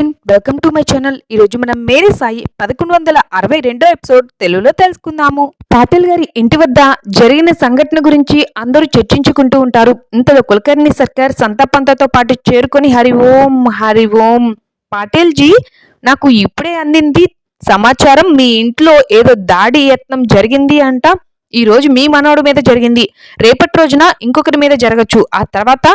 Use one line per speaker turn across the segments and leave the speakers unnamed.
Friend welcome to my channel ఈ రోజు మనం మేరీ సాయి పదకొండు వందల అరవై రెండో ఎపిసోడ్ తెలుగులో తెలుసుకుందాము. పాటిల్ గారి ఇంటి వద్ద జరిగిన సంఘటన గురించి అందరూ చర్చించుకుంటూ ఉంటారు. ఇంతలో కులకర్ణి సర్కార్ సంతాపంతతో పాటు చేరుకొని హరి ఓం హరి ఓం. పాటిల్ జీ నాకు ఇప్పుడే అందింది సమాచారం. మీ ఇంట్లో ఏదో దాడి యత్నం జరిగింది అంట. ఈ రోజు మీ మనవడి మీద జరిగింది. రేపటి రోజున ఇంకొకరి మీద జరగచ్చు. ఆ తర్వాత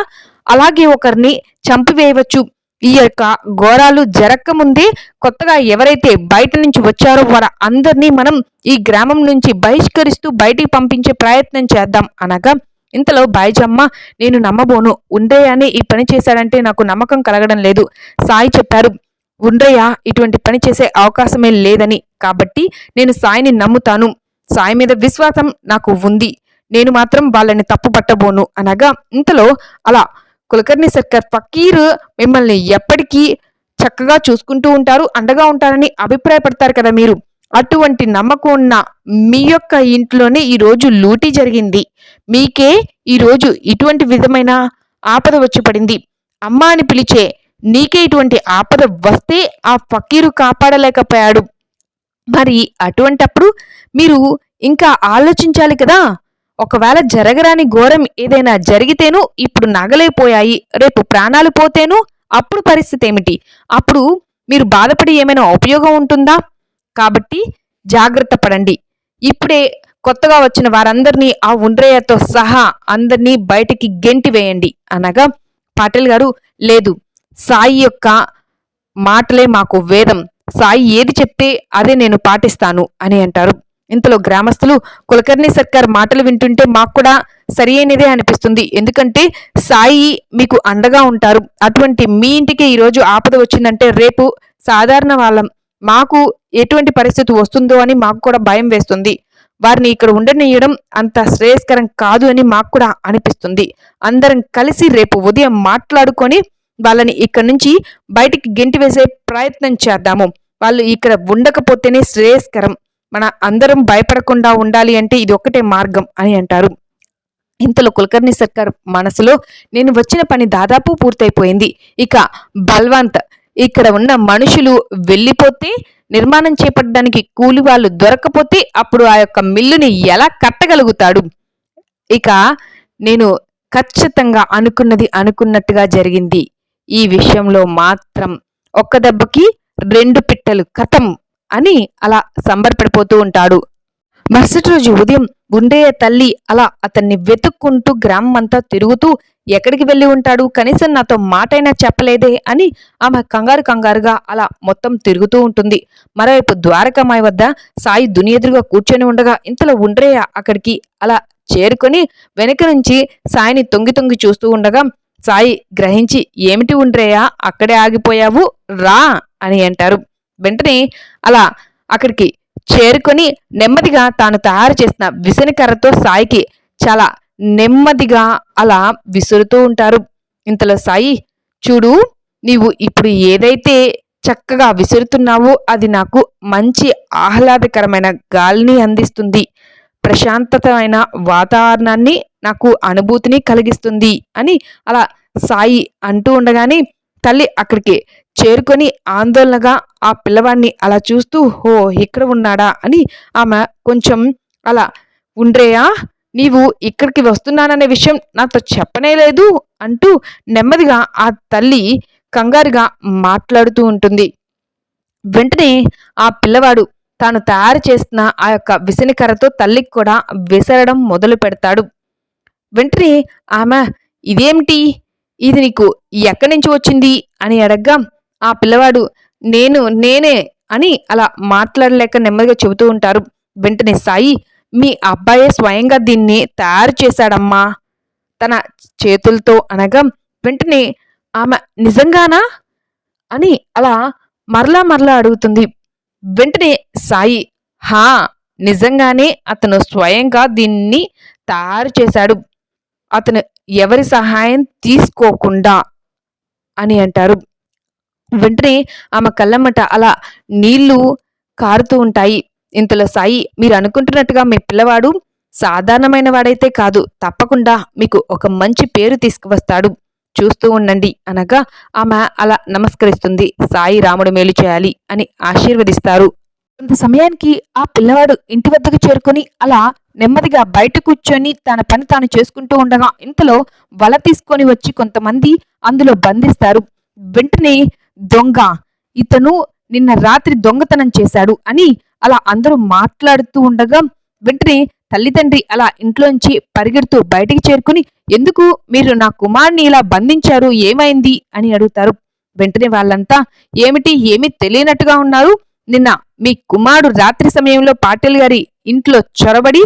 అలాగే ఒకరిని చంపివేయవచ్చు. ఈ యొక్క ఘోరాలు జరగకముందే కొత్తగా ఎవరైతే బయట నుంచి వచ్చారో వారు అందరినీ మనం ఈ గ్రామం నుంచి బహిష్కరిస్తూ బయటికి పంపించే ప్రయత్నం చేద్దాం అనగా ఇంతలో బాయిజమ్మ నేను నమ్మబోను. ఉండేయని ఈ పని చేశాడంటే నాకు నమ్మకం కలగడం లేదు. సాయి చెప్పారు ఉండయ్య ఇటువంటి పని చేసే అవకాశమే లేదని. కాబట్టి నేను సాయిని నమ్ముతాను. సాయి మీద విశ్వాసం నాకు ఉంది. నేను మాత్రం వాళ్ళని తప్పు పట్టబోను అనగా ఇంతలో అలా కులకర్ణి సర్కార్ ఫకీర్ మిమ్మల్ని ఎప్పటికీ చక్కగా చూసుకుంటూ ఉంటారు అండగా ఉంటారని అభిప్రాయపడతారు కదా మీరు. అటువంటి నమ్మకం ఉన్న మీ యొక్క ఇంట్లోనే ఈ రోజు లూటీ జరిగింది. మీకే ఈరోజు ఇటువంటి విధమైన ఆపద వచ్చి పడింది. అమ్మ అని పిలిచే నీకే ఇటువంటి ఆపద వస్తే ఆ ఫకీరు కాపాడలేకపోయాడు. మరి అటువంటప్పుడు మీరు ఇంకా ఆలోచించాలి కదా? ఒకవేళ జరగరాని ఘోరం ఏదైనా జరిగితేను ఇప్పుడు నగలైపోయాయి రేపు ప్రాణాలు పోతేను అప్పుడు పరిస్థితి ఏమిటి? అప్పుడు మీరు బాధపడి ఏమైనా ఉపయోగం ఉంటుందా? కాబట్టి జాగ్రత్త పడండి. ఇప్పుడే కొత్తగా వచ్చిన వారందరినీ ఆ ఉండ్రయ్యతో సహా అందరినీ బయటికి గెంటి వేయండి. అనగా పాటిల్ గారు లేదు సాయి యొక్క మాటలే మాకు వేదం. సాయి ఏది చెప్తే అదే నేను పాటిస్తాను అని అంటారు. ఇంతలో గ్రామస్తులు కులకర్ణి సర్కార్ మాటలు వింటుంటే మాకు కూడా సరి అయినదే అనిపిస్తుంది. ఎందుకంటే సాయి మీకు అండగా ఉంటారు. అటువంటి మీ ఇంటికి ఈరోజు ఆపద వచ్చిందంటే రేపు సాధారణ వాళ్ళం. మాకు ఎటువంటి పరిస్థితి వస్తుందో అని మాకు కూడా భయం వేస్తుంది. వారిని ఇక్కడ ఉండనియడం అంత శ్రేయస్కరం కాదు అని మాకు కూడా అనిపిస్తుంది. అందరం కలిసి రేపు ఉదయం మాట్లాడుకొని వాళ్ళని ఇక్కడి నుంచి బయటికి గెంటి వేసే ప్రయత్నం చేద్దాము. వాళ్ళు ఇక్కడ ఉండకపోతేనే శ్రేయస్కరం. మన అందరం భయపడకుండా ఉండాలి అంటే ఇది ఒక్కటే మార్గం అని అంటారు. ఇంతలో కులకర్ణి సర్కార్ మనసులో నేను వచ్చిన పని దాదాపు పూర్తయిపోయింది. ఇక బల్వంత్ ఇక్కడ ఉన్న మనుషులు వెళ్ళిపోతే నిర్మాణం చేపట్టడానికి కూలి వాళ్ళు దొరకపోతే అప్పుడు ఆ యొక్క మిల్లుని ఎలా కట్టగలుగుతాడు? ఇక నేను ఖచ్చితంగా అనుకున్నది అనుకున్నట్టుగా జరిగింది. ఈ విషయంలో మాత్రం ఒక్క దెబ్బకి రెండు పిట్టలు కథం అని అలా సంబరపడిపోతూ ఉంటాడు. మరుసటి రోజు ఉదయం గుండయ్య తల్లి అలా అతన్ని వెతుక్కుంటూ గ్రామం అంతా తిరుగుతూ ఎక్కడికి వెళ్ళి ఉంటాడు? కనీసం నాతో మాటైనా చెప్పలేదే అని ఆమె కంగారు కంగారుగా అలా మొత్తం తిరుగుతూ ఉంటుంది. మరోవైపు ద్వారకామాయి వద్ద సాయి దునియెదురుగా కూర్చొని ఉండగా ఇంతలో ఉండ్రయ్య అక్కడికి అలా చేరుకొని వెనక నుంచి సాయిని తొంగి తొంగి చూస్తూ ఉండగా సాయి గ్రహించి ఏమిటి ఉండ్రయ్య అక్కడే ఆగిపోయావు? రా అని అంటారు. వెంటనే అలా అక్కడికి చేరుకొని నెమ్మదిగా తాను తయారు చేసిన విసనకర్రతో సాయికి చాలా నెమ్మదిగా అలా విసురుతూ ఉంటారు. ఇంతలో సాయి చూడు నీవు ఇప్పుడు ఏదైతే చక్కగా విసురుతున్నావో అది నాకు మంచి ఆహ్లాదకరమైన గాలిని అందిస్తుంది. ప్రశాంతతమైన వాతావరణాన్ని నాకు అనుభూతిని కలిగిస్తుంది అని అలా సాయి అంటూ ఉండగానే తల్లి అక్కడికి చేరుకొని ఆందోళనగా ఆ పిల్లవాడిని అలా చూస్తూ హో ఇక్కడ ఉన్నాడా? అని ఆమె కొంచెం అలా ఉండ్రేయా నీవు ఇక్కడికి వస్తున్నాననే విషయం నాతో చెప్పనే లేదు అంటూ నెమ్మదిగా ఆ తల్లి కంగారుగా మాట్లాడుతూ ఉంటుంది. వెంటనే ఆ పిల్లవాడు తాను తయారు చేసిన ఆ యొక్క విసనికరతో తల్లికి కూడా విసరడం మొదలు పెడతాడు వెంటనే ఆమె ఇదేమిటి? ఇది నీకు ఎక్కడి నుంచి వచ్చింది అని అడగ్గా. ఆ పిల్లవాడు నేను నేనే అని అలా మాట్లాడలేక నెమ్మదిగా చెబుతూ ఉంటారు. వెంటనే సాయి మీ అబ్బాయే స్వయంగా దీన్ని తయారు చేశాడమ్మా తన చేతులతో అనగా. వెంటనే ఆమె నిజంగానా? అని అలా మరలా మరలా అడుగుతుంది. వెంటనే సాయి హా నిజంగానే అతను స్వయంగా దీన్ని తయారు చేశాడు. అతను ఎవరి సహాయం తీసుకోకుండా అని అంటారు. వెంటనే ఆమె కళ్ళమ్మట అలా నీళ్ళు కారుతూ ఉంటాయి. ఇంతలో సాయి మీరు అనుకుంటున్నట్టుగా మీ పిల్లవాడు సాధారణమైన వాడైతే కాదు. తప్పకుండా మీకు ఒక మంచి పేరు తీసుకువస్తాడు. చూస్తూ ఉండండి అనగా ఆమె అలా నమస్కరిస్తుంది. సాయి రాముడు మేలు చేయాలి అని ఆశీర్వదిస్తారు. కొంత సమయానికి ఆ పిల్లవాడు ఇంటి వద్దకు చేరుకొని అలా నెమ్మదిగా బయట కూర్చొని తన పని తాను చేసుకుంటూ ఉండగా ఇంతలో వల తీసుకొని వచ్చి కొంతమంది అందులో బంధిస్తారు. వెంటనే దొంగ ఇతను నిన్న రాత్రి దొంగతనం చేశాడు అని అలా అందరూ మాట్లాడుతూ ఉండగా వెంటనే తల్లిదండ్రి అలా ఇంట్లోంచి పరిగెడుతూ బయటికి చేరుకుని ఎందుకు మీరు నా కుమార్ని ఇలా బంధించారు? ఏమైంది? అని అడుగుతారు. వెంటనే వాళ్ళంతా ఏమిటి? ఏమీ తెలియనట్టుగా ఉన్నారు? నిన్న మీ కుమారుడు రాత్రి సమయంలో పాటిల్ గారి ఇంట్లో చొరబడి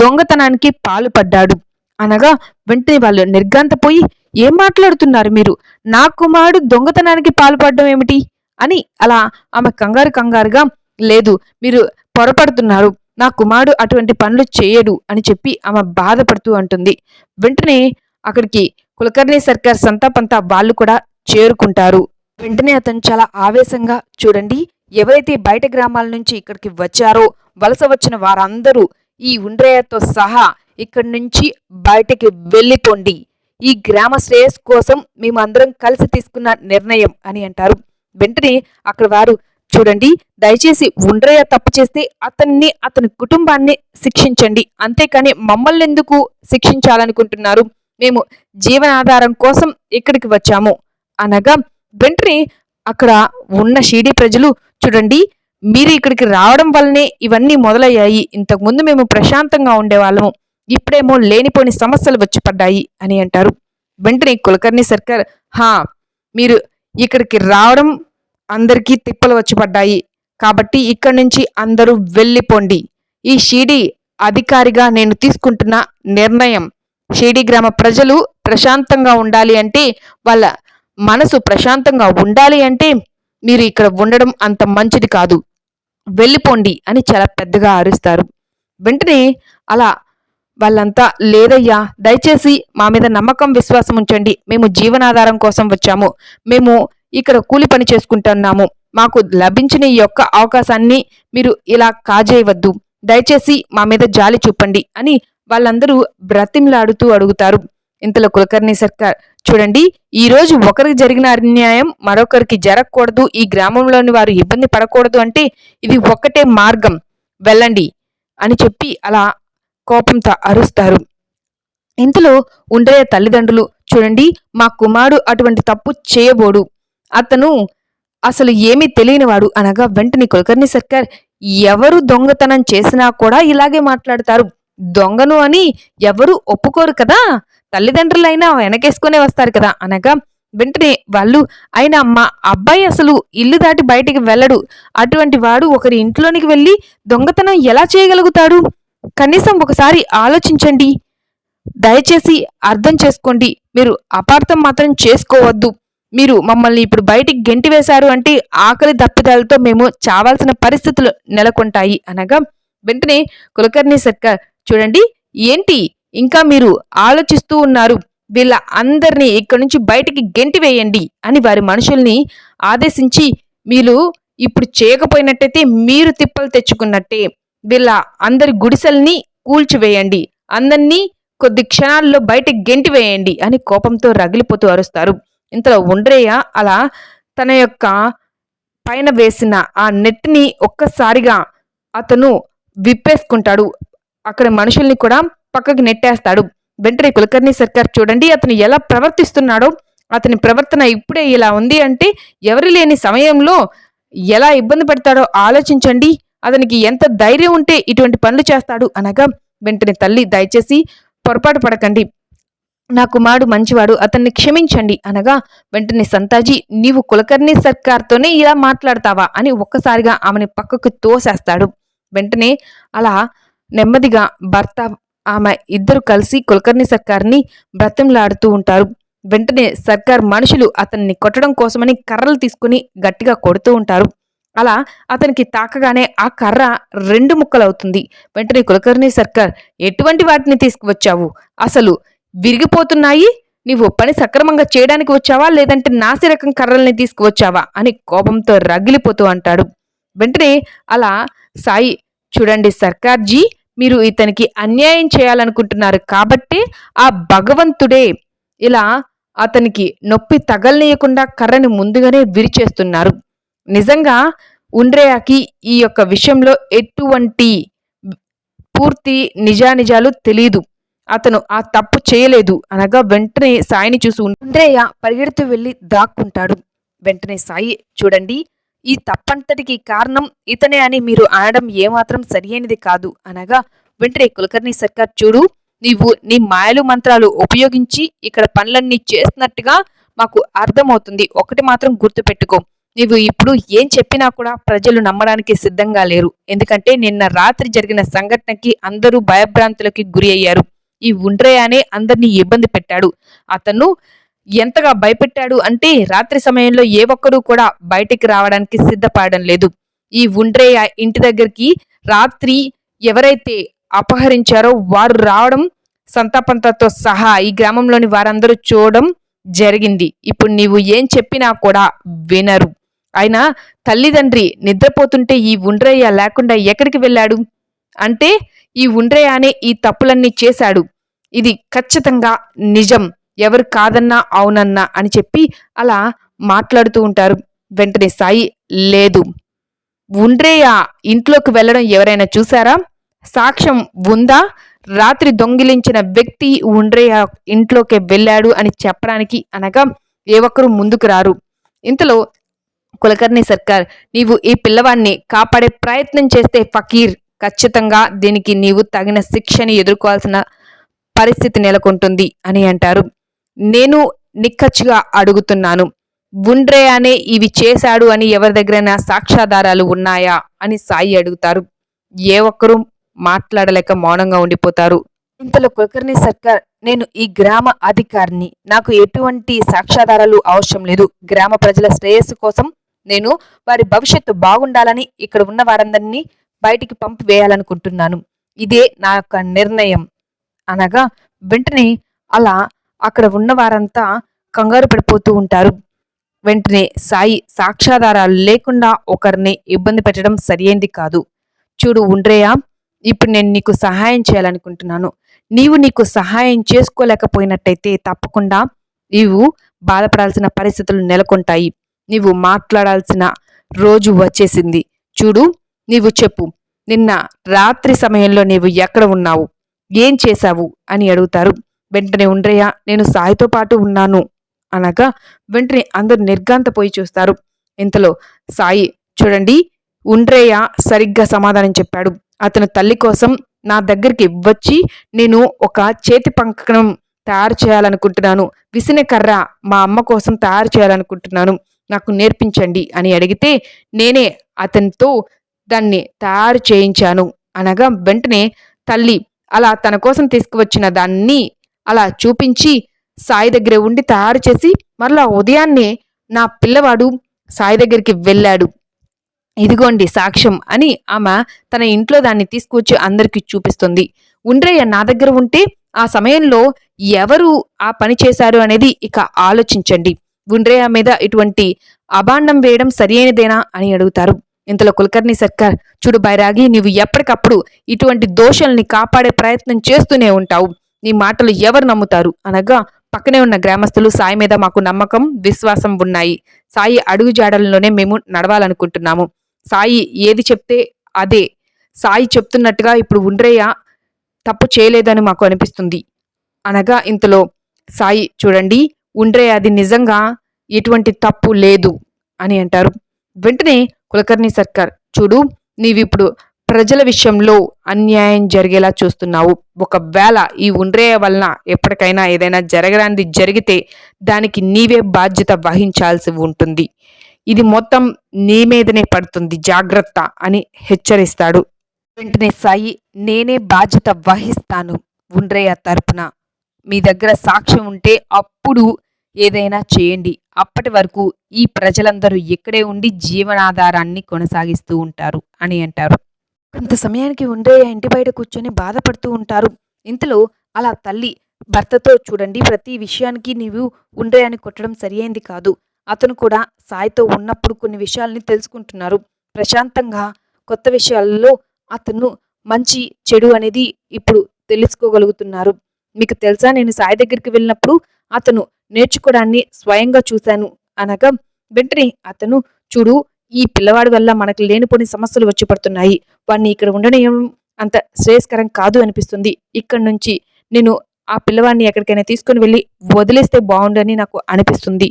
దొంగతనానికి పాల్పడ్డాడు. అనగా వెంటనే వాళ్ళు నిర్గాంతపోయి ఏం మాట్లాడుతున్నారు మీరు? నా కుమారుడు దొంగతనానికి పాల్పడడం ఏమిటి? అని అలా ఆమె కంగారు కంగారుగా లేదు మీరు పొరపడుతున్నారు. నా కుమారుడు అటువంటి పనులు చేయడు అని చెప్పి ఆమె బాధపడుతూ అంటుంది. వెంటనే అక్కడికి కులకర్ణి సర్కార్ సంతాపంతా వాళ్ళు కూడా చేరుకుంటారు. వెంటనే అతను చాలా ఆవేశంగా చూడండి ఎవరైతే బయట గ్రామాల నుంచి ఇక్కడికి వచ్చారో వలస వచ్చిన వారందరూ ఈ ఉండ్రయ్యతో సహా ఇక్కడి నుంచి బయటికి వెళ్ళిపోండి. ఈ గ్రామ శ్రేయస్ కోసం మేము అందరం కలిసి తీసుకున్న నిర్ణయం అని అంటారు. వెంటనే అక్కడ వారు చూడండి దయచేసి ఉండ్రయ్య తప్పు చేస్తే అతన్ని అతని కుటుంబాన్ని శిక్షించండి. అంతేకాని మమ్మల్ని ఎందుకు శిక్షించాలనుకుంటున్నారు? మేము జీవనాధారం కోసం ఇక్కడికి వచ్చాము. అనగా వెంటనే అక్కడ ఉన్న షీడీ ప్రజలు చూడండి మీరు ఇక్కడికి రావడం వల్లనే ఇవన్నీ మొదలయ్యాయి. ఇంతకుముందు మేము ప్రశాంతంగా ఉండేవాళ్ళము. ఇప్పుడేమో లేనిపోని సమస్యలు వచ్చి పడ్డాయి అని అంటారు. వెంటనే కులకర్ణి సర్కార్ హా మీరు ఇక్కడికి రావడం అందరికీ తిప్పలు వచ్చి పడ్డాయి. కాబట్టి ఇక్కడి నుంచి అందరూ వెళ్ళిపోండి. ఈ షీడీ అధికారిగా నేను తీసుకుంటున్న నిర్ణయం. షీడీ గ్రామ ప్రజలు ప్రశాంతంగా ఉండాలి అంటే వాళ్ళ మనసు ప్రశాంతంగా ఉండాలి అంటే మీరు ఇక్కడ ఉండడం అంత మంచిది కాదు. వెళ్ళిపోండి అని చాలా పెద్దగా ఆరుస్తారు వెంటనే అలా వాళ్ళంతా లేదయ్యా దయచేసి మా మీద నమ్మకం విశ్వాసం ఉంచండి. మేము జీవనాధారం కోసం వచ్చాము. మేము ఇక్కడ కూలి పని చేసుకుంటున్నాము. మాకు లభించిన ఈ యొక్క అవకాశాన్ని మీరు ఇలా కాజేయవద్దు. దయచేసి మా మీద జాలి చూపండి అని వాళ్ళందరూ బ్రతిమ్లాడుతూ అడుగుతారు. ఇంతలో కులకర్ణి సర్కార్ చూడండి ఈ రోజు ఒకరికి జరిగిన అన్యాయం మరొకరికి జరగకూడదు ఈ గ్రామంలోని వారు ఇబ్బంది పడకూడదు అంటే ఇది ఒక్కటే మార్గం. వెళ్ళండి అని చెప్పి అలా కోపంతో అరుస్తారు. ఇంతలో ఉండే తల్లిదండ్రులు చూడండి మా కుమారుడు అటువంటి తప్పు చేయబోడు. అతను అసలు ఏమీ తెలియనివాడు అనగా వెంటనే కులకర్ణి సర్కార్ ఎవరు దొంగతనం చేసినా కూడా ఇలాగే మాట్లాడతారు. దొంగను అని ఎవరు ఒప్పుకోరు కదా? తల్లిదండ్రులైనా వెనకేసుకునే వస్తారు కదా అనగా వెంటనే వాళ్ళు అయినా మా అబ్బాయి అసలు ఇల్లు దాటి బయటికి వెళ్ళడు. అటువంటి వాడు ఒకరి ఇంట్లోనికి వెళ్ళి దొంగతనం ఎలా చేయగలుగుతాడు? కనీసం ఒకసారి ఆలోచించండి. దయచేసి అర్థం చేసుకోండి. మీరు అపార్థం మాత్రం చేసుకోవద్దు. మీరు మమ్మల్ని ఇప్పుడు బయటికి గెంటి వేశారు అంటే ఆకలి దప్పిదాలతో మేము చావాల్సిన పరిస్థితులు నెలకొంటాయి. అనగా వెంటనే కులకర్ణి సర్కార్ చూడండి ఏంటి? ఇంకా మీరు ఆలోచిస్తూ ఉన్నారు వీళ్ళ అందరినీ ఇక్కడి నుంచి బయటికి గెంటి వేయండి అని వారి మనుషుల్ని ఆదేశించి మీరు ఇప్పుడు చేయకపోయినట్టయితే మీరు తిప్పలు తెచ్చుకున్నట్టే వీళ్ళ అందరి గుడిసెల్ని కూల్చివేయండి అందరినీ కొద్ది క్షణాల్లో బయటికి గెంటి వేయండి అని కోపంతో రగిలిపోతూ అరుస్తారు. ఇంతలో ఉండ్రయ్య అలా తన యొక్క పైన వేసిన ఆ నెట్ని ఒక్కసారిగా అతను విప్పేసుకుంటాడు. అక్కడ మనుషుల్ని కూడా పక్కకి నెట్టేస్తాడు. వెంటనే కులకర్ణి సర్కార్ చూడండి అతను ఎలా ప్రవర్తిస్తున్నాడో అతని ప్రవర్తన ఇప్పుడే ఇలా ఉంది అంటే ఎవరు లేని సమయంలో ఎలా ఇబ్బంది పెడతాడో ఆలోచించండి. అతనికి ఎంత ధైర్యం ఉంటే ఇటువంటి పనులు చేస్తాడు అనగా వెంటనే తల్లి దయచేసి పొరపాటు పడకండి. నా కుమారుడు మంచివాడు అతన్ని క్షమించండి అనగా వెంటనే సంతాజీ నీవు కులకర్ణి సర్కార్తోనే ఇలా మాట్లాడతావా అని ఒక్కసారిగా ఆమెని పక్కకు తోసేస్తాడు. వెంటనే అలా నెమ్మదిగా భర్త ఆమె ఇద్దరు కలిసి కులకర్ణి సర్కార్ని బ్రతంలాడుతూ ఉంటారు. వెంటనే సర్కార్ మనుషులు అతన్ని కొట్టడం కోసమని కర్రలు తీసుకుని గట్టిగా కొడుతూ ఉంటారు. అలా అతనికి తాకగానే ఆ కర్ర రెండు ముక్కలవుతుంది. వెంటనే కులకర్ణి సర్కార్ ఎటువంటి వాటిని తీసుకువచ్చావు? అసలు విరిగిపోతున్నాయి? నీవు పని సక్రమంగా చేయడానికి వచ్చావా? లేదంటే నాసిరకం కర్రల్ని తీసుకువచ్చావా? అని కోపంతో రగిలిపోతూ అంటాడు. వెంటనే అలా సాయి చూడండి సర్కార్జీ మీరు ఇతనికి అన్యాయం చేయాలనుకుంటున్నారు కాబట్టి ఆ భగవంతుడే ఇలా అతనికి నొప్పి తగలనీయకుండా కర్రని ముందుగానే విరిచేస్తున్నారు. నిజంగా ఉండ్రేయాకి ఈ యొక్క విషయంలో ఎటువంటి పూర్తి నిజానిజాలు తెలీదు. అతను ఆ తప్పు చేయలేదు అనగా వెంటనే సాయిని చూసి ఉండ్రేయ పరిగెడుతూ వెళ్ళి దాక్కుంటాడు. వెంటనే సాయి చూడండి ఈ తప్పంతటికి కారణం ఇతనే అని మీరు అనడం ఏమాత్రం సరియైనది కాదు. అనగా వెంటనే కులకర్ణి సర్కార్ చూడు నీవు నీ మాయలు మంత్రాలు ఉపయోగించి ఇక్కడ పనులన్నీ చేస్తున్నట్టుగా మాకు అర్థమవుతుంది. ఒకటి మాత్రం గుర్తుపెట్టుకో. నీవు ఇప్పుడు ఏం చెప్పినా కూడా ప్రజలు నమ్మడానికి సిద్ధంగా లేరు. ఎందుకంటే నిన్న రాత్రి జరిగిన సంఘటనకి అందరూ భయభ్రాంతులకి గురి అయ్యారు. ఈ ఉండ్రయానే అందరినీ ఇబ్బంది పెట్టాడు. అతను ఎంతగా భయపెట్టాడు అంటే రాత్రి సమయంలో ఏ ఒక్కరూ కూడా బయటికి రావడానికి సిద్ధపడడం లేదు. ఈ ఉండ్రయ్య ఇంటి దగ్గరికి రాత్రి ఎవరైతే అపహరించారో వారు రావడం సంతాపంతతో సహా ఈ గ్రామంలోని వారందరూ చూడడం జరిగింది. ఇప్పుడు నీవు ఏం చెప్పినా కూడా వినరు. అయినా తల్లిదండ్రి నిద్రపోతుంటే ఈ ఉండ్రయ్య లేకుండా ఎక్కడికి వెళ్ళాడు? అంటే ఈ ఉండ్రయ్య అనే ఈ తప్పులన్నీ చేశాడు. ఇది ఖచ్చితంగా నిజం. ఎవరు కాదన్నా అవునన్నా అని చెప్పి అలా మాట్లాడుతూ ఉంటారు. వెంటనే సాయి లేదు. ఉండ్రేయ? ఇంట్లోకి వెళ్ళడం ఎవరైనా చూసారా సాక్ష్యం ఉందా? రాత్రి దొంగిలించిన వ్యక్తి ఉండ్రేయ ఇంట్లోకి వెళ్ళాడు అని చెప్పడానికి అనగా ఏ ఒక్కరూ ముందుకు రారు. ఇంతలో కులకర్ణి సర్కార్ నీవు ఈ పిల్లవాడిని కాపాడే ప్రయత్నం చేస్తే ఫకీర్. ఖచ్చితంగా దీనికి నీవు తగిన శిక్షని ఎదుర్కోవాల్సిన పరిస్థితి నెలకొంటుంది అని అంటారు. నేను నిక్కచ్చిగా అడుగుతున్నాను బుండ్రే అనే ఇవి చేశాడు అని ఎవరి దగ్గరైనా సాక్ష్యాధారాలు ఉన్నాయా? అని సాయి అడుగుతారు. ఏ ఒక్కరూ మాట్లాడలేక మౌనంగా ఉండిపోతారు. ఇంతలో కులకర్ణి సర్కార్ నేను ఈ గ్రామ అధికారిని నాకు ఎటువంటి సాక్ష్యాధారాలు అవసరం లేదు. గ్రామ ప్రజల శ్రేయస్సు కోసం నేను వారి భవిష్యత్తు బాగుండాలని ఇక్కడ ఉన్న వారందరినీ బయటికి పంపివేయాలనుకుంటున్నాను. ఇదే నా యొక్క నిర్ణయం. అనగా వెంటనే అలా అక్కడ ఉన్న వారంతా కంగారు పడిపోతూ ఉంటారు. వెంటనే సాయి సాక్ష్యాధారాలు లేకుండా ఒకరిని ఇబ్బంది పెట్టడం సరియైంది కాదు. చూడు ఉండ్రేయా ఇప్పుడు నేను నీకు సహాయం చేయాలనుకుంటున్నాను. నీవు నీకు సహాయం చేసుకోలేకపోయినట్టయితే తప్పకుండా నీవు బాధపడాల్సిన పరిస్థితులు నెలకొంటాయి. నీవు మాట్లాడాల్సిన రోజు వచ్చేసింది. చూడు నీవు చెప్పు నిన్న రాత్రి సమయంలో నీవు ఎక్కడ ఉన్నావు? ఏం చేశావు? అని అడుగుతారు. వెంటనే ఉండ్రయ్య నేను సాయితో పాటు ఉన్నాను అనగా వెంటనే అందరు నిర్గాంతపోయి చూస్తారు. ఇంతలో సాయి చూడండి ఉండ్రయ్య సరిగ్గా సమాధానం చెప్పాడు. అతను తల్లి కోసం నా దగ్గరికి వచ్చి నేను ఒక చేతి పంకణం తయారు చేయాలనుకుంటున్నాను. విసిన కర్ర మా అమ్మ కోసం తయారు చేయాలనుకుంటున్నాను. నాకు నేర్పించండి అని అడిగితే నేనే అతనితో దాన్ని తయారు చేయించాను అనగా వెంటనే తల్లి అలా తన కోసం తీసుకువచ్చిన దాన్ని అలా చూపించి సాయి దగ్గర ఉండి తయారు చేసి మరలా ఉదయాన్నే నా పిల్లవాడు సాయి దగ్గరికి వెళ్ళాడు. ఇదిగోండి సాక్ష్యం అని ఆమె తన ఇంట్లో దాన్ని తీసుకొచ్చి అందరికీ చూపిస్తుంది. ఉండ్రయ్య నా దగ్గర ఉంటే ఆ సమయంలో ఎవరు ఆ పని చేశారు అనేది ఇక ఆలోచించండి. గుండ్రయ్య మీద ఇటువంటి అభాండం వేయడం సరియైనదేనా అని అడుగుతారు. ఇంతలో కులకర్ణి సర్కార్ చూడు బైరాగి నీవు ఎప్పటికప్పుడు ఇటువంటి దోషల్ని కాపాడే ప్రయత్నం చేస్తూనే ఉంటావు. నీ మాటలు ఎవరు నమ్ముతారు? అనగా పక్కనే ఉన్న గ్రామస్తులు సాయి మీద మాకు నమ్మకం విశ్వాసం ఉన్నాయి. సాయి అడుగు జాడల్లోనే మేము నడవాలనుకుంటున్నాము. సాయి ఏది చెప్తే అదే. సాయి చెప్తున్నట్టుగా ఇప్పుడు ఉండ్రయ్య తప్పు చేయలేదని మాకు అనిపిస్తుంది. అనగా ఇంతలో సాయి చూడండి ఉండ్రయ్య అది నిజంగా ఎటువంటి తప్పు లేదు అని అంటారు. వెంటనే కులకర్ణి సర్కార్ చూడు నీవిప్పుడు ప్రజల విషయంలో అన్యాయం జరిగేలా చూస్తున్నావు. ఒకవేళ ఈ ఉండ్రేయ వలన ఎప్పటికైనా ఏదైనా జరగరానిది జరిగితే దానికి నీవే బాధ్యత వహించాల్సి ఉంటుంది. ఇది మొత్తం నీ మీదనే పడుతుంది. జాగ్రత్త అని హెచ్చరిస్తాడు. వెంటనే సాయి నేనే బాధ్యత వహిస్తాను ఉండ్రేయ తరపున. మీ దగ్గర సాక్ష్యం ఉంటే అప్పుడు ఏదైనా చేయండి. అప్పటి వరకు ఈ ప్రజలందరూ ఇక్కడే ఉండి జీవనాధారాన్ని కొనసాగిస్తూ ఉంటారు అని అంటారు. కొంత సమయానికి ఉండ్రయ్య ఇంటి బయట కూర్చొని బాధపడుతూ ఉంటారు. ఇంతలో అలా తల్లి భర్తతో చూడండి ప్రతి విషయానికి నీవు ఉండ్రయ్యని కొట్టడం సరియైంది కాదు. అతను కూడా సాయితో ఉన్నప్పుడు కొన్ని విషయాల్ని తెలుసుకుంటున్నారు. ప్రశాంతంగా కొత్త విషయాల్లో అతను మంచి చెడు అనేది ఇప్పుడు తెలుసుకోగలుగుతున్నారు. మీకు తెలుసా? నేను సాయి దగ్గరికి వెళ్ళినప్పుడు అతను నేర్చుకోవడాన్ని స్వయంగా చూశాను అనగా వెంటనే అతను చూడు ఈ పిల్లవాడి వల్ల మనకు లేనిపోని సమస్యలు వచ్చి పడుతున్నాయి. వాడిని ఇక్కడ ఉండడం అంత శ్రేయస్కరం కాదు అనిపిస్తుంది. ఇక్కడ నుంచి నేను ఆ పిల్లవాడిని ఎక్కడికైనా తీసుకుని వెళ్ళి వదిలేస్తే బాగుండని నాకు అనిపిస్తుంది.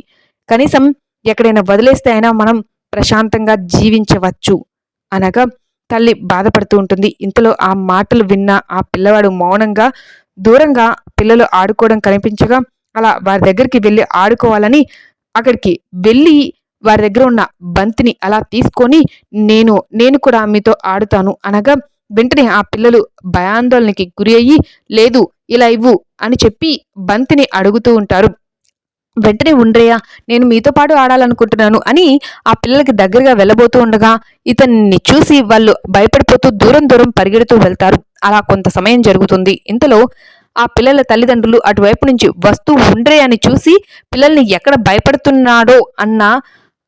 కనీసం ఎక్కడైనా వదిలేస్తే అయినా మనం ప్రశాంతంగా జీవించవచ్చు. అనగా తల్లి బాధపడుతూ ఉంటుంది. ఇంతలో ఆ మాటలు విన్న ఆ పిల్లవాడు మౌనంగా దూరంగా పిల్లలు ఆడుకోవడం కనిపించగా అలా వారి దగ్గరికి వెళ్ళి ఆడుకోవాలని అక్కడికి వెళ్ళి వారి దగ్గర ఉన్న బంతిని అలా తీసుకొని నేను నేను కూడా మీతో ఆడుతాను అనగా వెంటనే ఆ పిల్లలు భయాందోళనకి గురి అయ్యి లేదు ఇలా ఇవ్వు అని చెప్పి బంతిని అడుగుతూ ఉంటారు. వెంటనే ఉండ్రయ్య నేను మీతో పాటు ఆడాలనుకుంటున్నాను అని ఆ పిల్లలకి దగ్గరగా వెళ్ళబోతూ ఉండగా ఇతన్ని చూసి వాళ్ళు భయపడిపోతూ దూరం దూరం పరిగెడుతూ వెళ్తారు. అలా కొంత సమయం జరుగుతుంది. ఇంతలో ఆ పిల్లల తల్లిదండ్రులు అటువైపు నుంచి వస్తూ ఉండ్రే అని చూసి పిల్లల్ని ఎక్కడ భయపడుతున్నాడో అన్న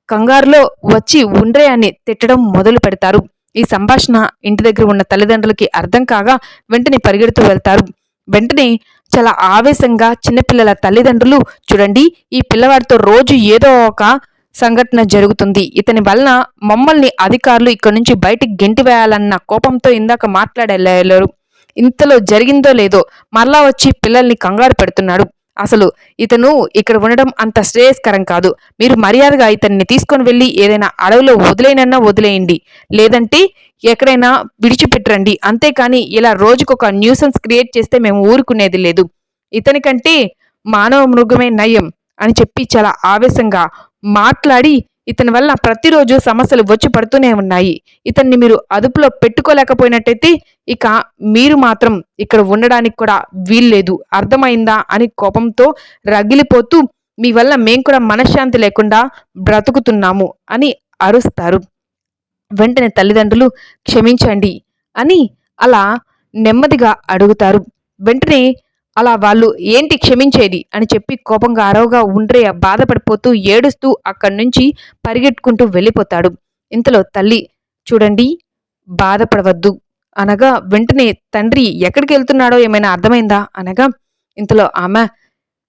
కంగారులో వచ్చి ఉండ్రే అని తిట్టడం మొదలు పెడతారు. ఈ సంభాషణ ఇంటి దగ్గర ఉన్న తల్లిదండ్రులకి అర్థం కాగా వెంటనే పరిగెడుతూ వెళ్తారు. వెంటనే చాలా ఆవేశంగా చిన్నపిల్లల తల్లిదండ్రులు చూడండి ఈ పిల్లవాడితో రోజు ఏదో ఒక సంఘటన జరుగుతుంది. ఇతని వలన మమ్మల్ని అధికారులు ఇక్కడి నుంచి బయటికి గెంటివేయాలన్న కోపంతో ఇందాక మాట్లాడలేరు. ఇంతలో జరిగిందో లేదో మరలా వచ్చి పిల్లల్ని కంగారు పెడుతున్నాడు. అసలు ఇతను ఇక్కడ ఉండడం అంత శ్రేయస్కరం కాదు. మీరు మర్యాదగా ఇతన్ని తీసుకొని వెళ్ళి ఏదైనా అడవిలో వదిలేనన్నా వదిలేయండి. లేదంటే ఎక్కడైనా విడిచిపెట్టరండి. అంతేకాని ఇలా రోజుకొక న్యూసెన్స్ క్రియేట్ చేస్తే మేము ఊరుకునేది లేదు. ఇతనికంటే మానవ మృగమే నయం అని చెప్పి చాలా ఆవేశంగా మాట్లాడి ఇతని వల్ల ప్రతిరోజు సమస్యలు వచ్చి పడుతూనే ఉన్నాయి. ఇతన్ని మీరు అదుపులో పెట్టుకోలేకపోయినట్టయితే ఇక మీరు మాత్రం ఇక్కడ ఉండడానికి కూడా వీల్లేదు. అర్థమైందా? అని కోపంతో రగిలిపోతూ మీ వల్ల మేం కూడా మనశ్శాంతి లేకుండా బ్రతుకుతున్నాము అని అరుస్తారు. వెంటనే తల్లిదండ్రులు క్షమించండి అని అలా నెమ్మదిగా అడుగుతారు. వెంటనే అలా వాళ్ళు ఏంటి క్షమించేది? అని చెప్పి కోపంగా అరవగా ఉండ్రే బాధపడిపోతూ ఏడుస్తూ అక్కడి నుంచి పరిగెట్టుకుంటూ వెళ్ళిపోతాడు. ఇంతలో తల్లి చూడండి బాధపడవద్దు. అనగా వెంటనే తండ్రి ఎక్కడికి వెళ్తున్నాడో ఏమైనా అర్థమైందా? అనగా ఇంతలో ఆమె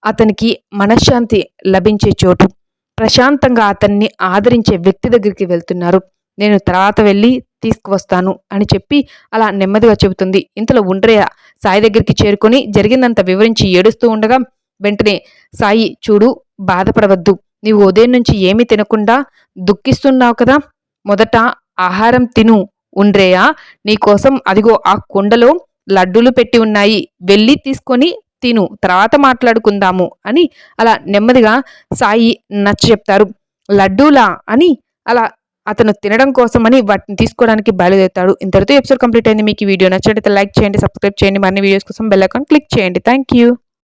అతనికి మనశ్శాంతి లభించే చోటు. ప్రశాంతంగా అతన్ని ఆదరించే వ్యక్తి దగ్గరికి వెళ్తున్నారు. నేను తర్వాత వెళ్ళి తీసుకువస్తాను అని చెప్పి అలా నెమ్మదిగా చెబుతుంది. ఇంతలో ఉండ్రయ్య సాయి దగ్గరికి చేరుకొని జరిగిందంత వివరించి ఏడుస్తూ ఉండగా వెంటనే సాయి చూడు బాధపడవద్దు. నీవు ఉదయం నుంచి ఏమీ తినకుండా దుఃఖిస్తున్నావు కదా? మొదట ఆహారం తిను. ఉండ్రేయా? నీకోసం అదిగో ఆ కుండలో లడ్డూలు పెట్టి ఉన్నాయి. వెళ్ళి తీసుకొని తిను. తర్వాత మాట్లాడుకుందాము అని అలా నెమ్మదిగా సాయి నచ్చ చెప్తారు. లడ్డూలా అని అలా అతను తినడం కోసమని వాటిని తీసుకోవడానికి బయలుదేరుతాడు. ఇంతటితో ఎపిసోడ్ కంప్లీట్ అయింది. మీకు ఈ వీడియో నచ్చినట్లయితే లైక్ చేయండి సబ్స్క్రైబ్ చేయండి. మరిన్ని వీడియోస్ కోసం బెల్ ఐకాన్ క్లిక్ చేయండి. Thank you